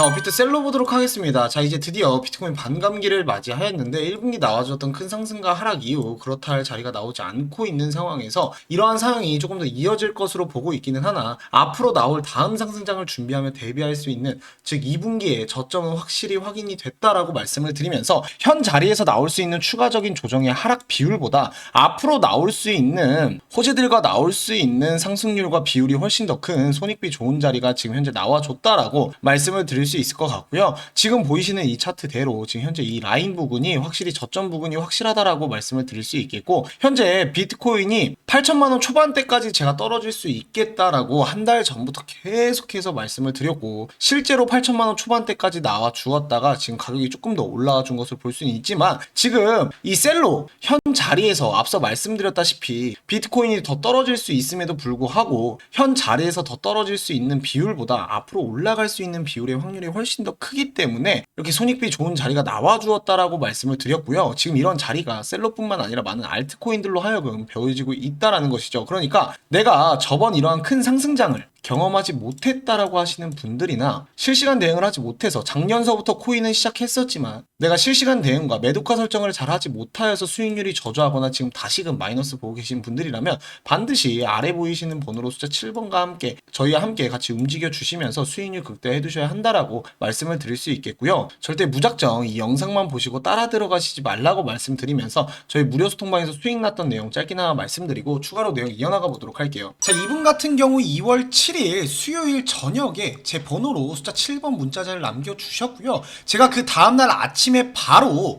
자, 업비트 셀러 보도록 하겠습니다. 자, 이제 드디어 비트코인 반감기를 맞이하였는데 1분기 나와줬던 큰 상승과 하락 이후 그렇다 할 자리가 나오지 않고 있는 상황에서 이러한 상황이 조금 더 이어질 것으로 보고 있기는 하나 앞으로 나올 다음 상승장을 준비하며 대비할 수 있는 즉 2분기에 저점은 확실히 확인이 됐다라고 말씀을 드리면서 현 자리에서 나올 수 있는 추가적인 조정의 하락 비율보다 앞으로 나올 수 있는 호재들과 나올 수 있는 상승률과 비율이 훨씬 더 큰 손익비 좋은 자리가 지금 현재 나와줬다라고 말씀을 드릴 수 있을 것 같고요. 지금 보이시는 이 차트대로 지금 현재 이 라인 부분이 확실히 저점 부분이 확실하다라고 말씀을 드릴 수 있겠고 현재 비트코인이 8천만 원 초반대까지 제가 떨어질 수 있겠다라고 한 달 전부터 계속해서 말씀을 드렸고 실제로 8천만 원 초반대까지 나와 주었다가 지금 가격이 조금 더 올라와 준 것을 볼 수는 있지만 지금 이 셀로 현 자리에서 앞서 말씀드렸다시피 비트코인이 더 떨어질 수 있음에도 불구하고 현 자리에서 더 떨어질 수 있는 비율보다 앞으로 올라갈 수 있는 비율의 확률 이 훨씬 더 크기 때문에 이렇게 손익비 좋은 자리가 나와 주었다라고 말씀을 드렸고요. 지금 이런 자리가 셀러뿐만 아니라 많은 알트코인들로 하여금 배워지고 있다라는 것이죠. 그러니까 내가 저번 이러한 큰 상승장을 경험하지 못했다라고 하시는 분들이나 실시간 대응을 하지 못해서 작년서부터 코인은 시작했었지만 내가 실시간 대응과 매도가 설정을 잘 하지 못하여서 수익률이 저조하거나 지금 다시금 마이너스 보고 계신 분들이라면 반드시 아래 보이시는 번호로 숫자 7번과 함께 저희와 함께 같이 움직여 주시면서 수익률 극대화해 두셔야 한다라고 말씀을 드릴 수 있겠고요. 절대 무작정 이 영상만 보시고 따라 들어가시지 말라고 말씀드리면서 저희 무료 소통방에서 수익 났던 내용 짧게나마 말씀드리고 추가로 내용 이어나가 보도록 할게요. 자, 이분 같은 경우 2월 7일 수요일 저녁에 제 번호로 숫자 7번 문자자를 남겨주셨고요. 제가 그 다음날 아침에 바로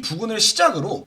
부근을 시작으로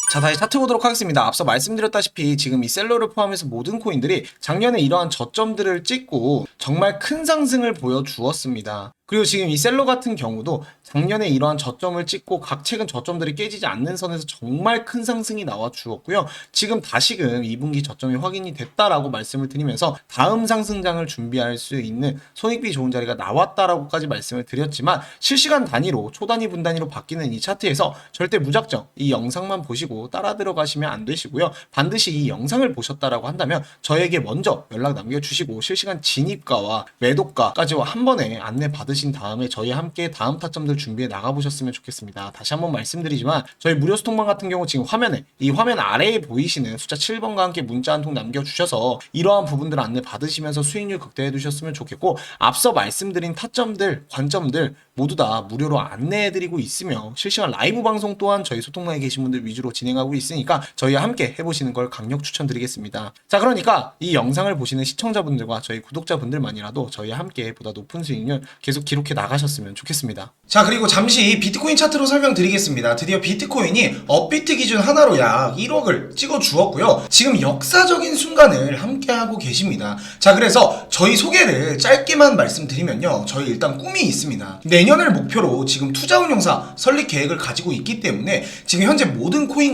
자 다시 차트 보도록 하겠습니다. 앞서 말씀드렸다시피 지금 이 셀러를 포함해서 모든 코인들이 작년에 이러한 저점들을 찍고 정말 큰 상승을 보여주었습니다. 그리고 지금 이 셀러 같은 경우도 작년에 이러한 저점을 찍고 각 최근 저점들이 깨지지 않는 선에서 정말 큰 상승이 나와 주었고요. 지금 다시금 2분기 저점이 확인이 됐다라고 말씀을 드리면서 다음 상승장을 준비할 수 있는 손익비 좋은 자리가 나왔다라고까지 말씀을 드렸지만 실시간 단위로 초단위 분단위로 바뀌는 이 차트에서 절대 무작정 이 영상만 보시고 따라 들어가시면 안 되시고요. 반드시 이 영상을 보셨다라고 한다면 저에게 먼저 연락 남겨주시고 실시간 진입가와 매도가까지 한 번에 안내 받으신 다음에 저희와 함께 다음 타점들 준비해 나가보셨으면 좋겠습니다. 다시 한번 말씀드리지만 저희 무료 소통방 같은 경우 지금 화면에 이 화면 아래에 보이시는 숫자 7번과 함께 문자 한 통 남겨주셔서 이러한 부분들 안내 받으시면서 수익률 극대해 두셨으면 좋겠고 앞서 말씀드린 타점들, 관점들 모두 다 무료로 안내해드리고 있으며 실시간 라이브 방송 또한 저희 소통방에 계신 분들 위주로 진행 하고 있으니까 저희와 함께 해보시는 걸 강력 추천드리겠습니다. 자 그러니까 이 영상을 보시는 시청자분들과 저희 구독자분들만이라도 저희와 함께 보다 높은 수익률 계속 기록해 나가셨으면 좋겠습니다. 자 그리고 잠시 비트코인 차트로 설명드리겠습니다. 드디어 비트코인이 업비트 기준 하나로 약 1억을 찍어 주었고요. 지금 역사적인 순간을 함께하고 계십니다. 자 그래서 저희 소개를 짧게만 말씀드리면요. 저희 일단 꿈이 있습니다. 내년을 목표로 지금 투자운용사 설립 계획을 가지고 있기 때문에 지금 현재 모든 코인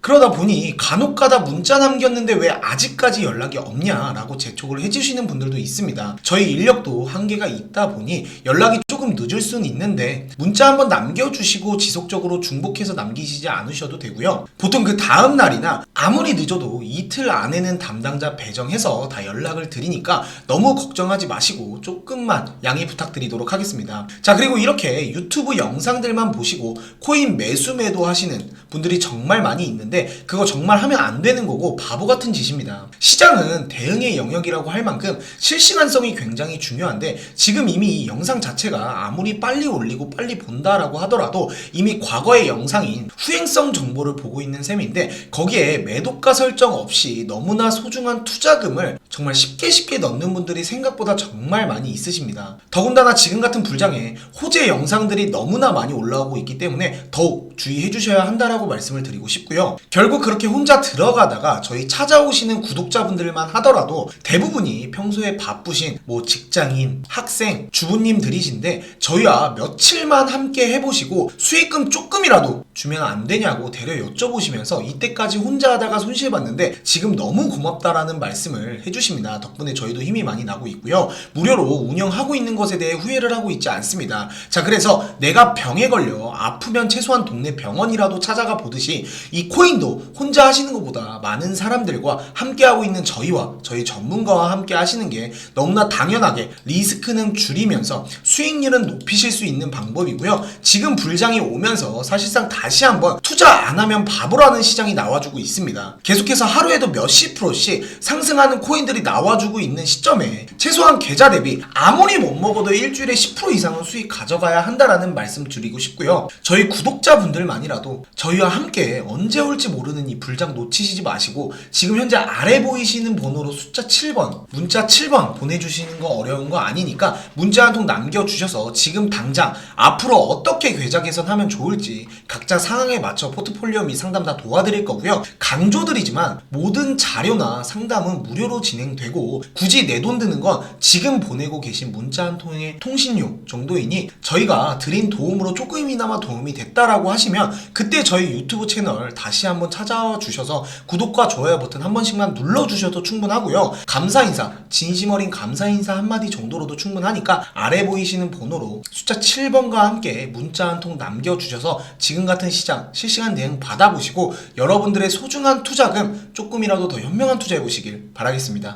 그러다 보니 간혹가다 문자 남겼는데 왜 아직까지 연락이 없냐라고 재촉을 해주시는 분들도 있습니다. 저희 인력도 한계가 있다 보니 연락이 조금 늦을 수는 있는데 문자 한번 남겨주시고 지속적으로 중복해서 남기시지 않으셔도 되고요. 보통 그 다음 날이나 아무리 늦어도 이틀 안에는 담당자 배정해서 다 연락을 드리니까 너무 걱정하지 마시고 조금만 양해 부탁드리도록 하겠습니다. 자 그리고 이렇게 유튜브 영상들만 보시고 코인 매수 매도 하시는 분들이 정말 많이 있는데 그거 정말 하면 안 되는 거고 바보 같은 짓입니다. 시장은 대응의 영역이라고 할 만큼 실시간성이 굉장히 중요한데 지금 이미 이 영상 자체가 아무리 빨리 올리고 빨리 본다라고 하더라도 이미 과거의 영상인 후행성 정보를 보고 있는 셈인데 거기에 매도가 설정 없이 너무나 소중한 투자금을 정말 쉽게 쉽게 넣는 분들이 생각보다 정말 많이 있으십니다. 더군다나 지금 같은 불장에 호재 영상들이 너무나 많이 올라오고 있기 때문에 더욱 주의해 주셔야 한다라고 말씀을 드리고 싶고요. 결국 그렇게 혼자 들어가다가 저희 찾아오시는 구독자분들만 하더라도 대부분이 평소에 바쁘신 뭐 직장인, 학생, 주부님들이신데 저희와 며칠만 함께 해보시고 수익금 조금이라도 주면 안 되냐고 대려 여쭤보시면서 이때까지 혼자 하다가 손실봤는데 지금 너무 고맙다라는 말씀을 해주신 해주십니다. 덕분에 저희도 힘이 많이 나고 있고요. 무료로 운영하고 있는 것에 대해 후회를 하고 있지 않습니다. 자, 그래서 내가 병에 걸려 아프면 최소한 동네 병원이라도 찾아가 보듯이 이 코인도 혼자 하시는 것보다 많은 사람들과 함께하고 있는 저희와 저희 전문가와 함께 하시는 게 너무나 당연하게 리스크는 줄이면서 수익률은 높이실 수 있는 방법이고요. 지금 불장이 오면서 사실상 다시 한번 투자 안 하면 바보라는 시장이 나와주고 있습니다. 계속해서 하루에도 몇십 프로씩 상승하는 코인 들이 나와주고 있는 시점에 최소한 계좌 대비 아무리 못 먹어도 일주일에 10% 이상은 수익 가져가야 한다라는 말씀 드리고 싶고요. 저희 구독자분들만이라도 저희와 함께 언제 올지 모르는 이 불장 놓치시지 마시고 지금 현재 아래 보이시는 번호로 숫자 7번 문자 7번 보내주시는 거 어려운 거 아니니까 문자 한 통 남겨주셔서 지금 당장 앞으로 어떻게 계좌 개선하면 좋을지 각자 상황에 맞춰 포트폴리오 및 상담 다 도와드릴 거고요. 강조드리지만 모든 자료나 상담은 무료로 진행되고 굳이 내 돈 드는 건 지금 보내고 계신 문자 한 통의 통신료 정도이니 저희가 드린 도움으로 조금이나마 도움이 됐다라고 하시면 그때 저희 유튜브 채널 다시 한번 찾아와 주셔서 구독과 좋아요 버튼 한 번씩만 눌러주셔도 충분하고요. 감사 인사, 진심 어린 감사 인사 한마디 정도로도 충분하니까 아래 보이시는 번호로 숫자 7번과 함께 문자 한 통 남겨주셔서 지금 같은 시장 실시간 대응 받아보시고 여러분들의 소중한 투자금 조금이라도 더 현명한 투자해 보시길 바라겠습니다.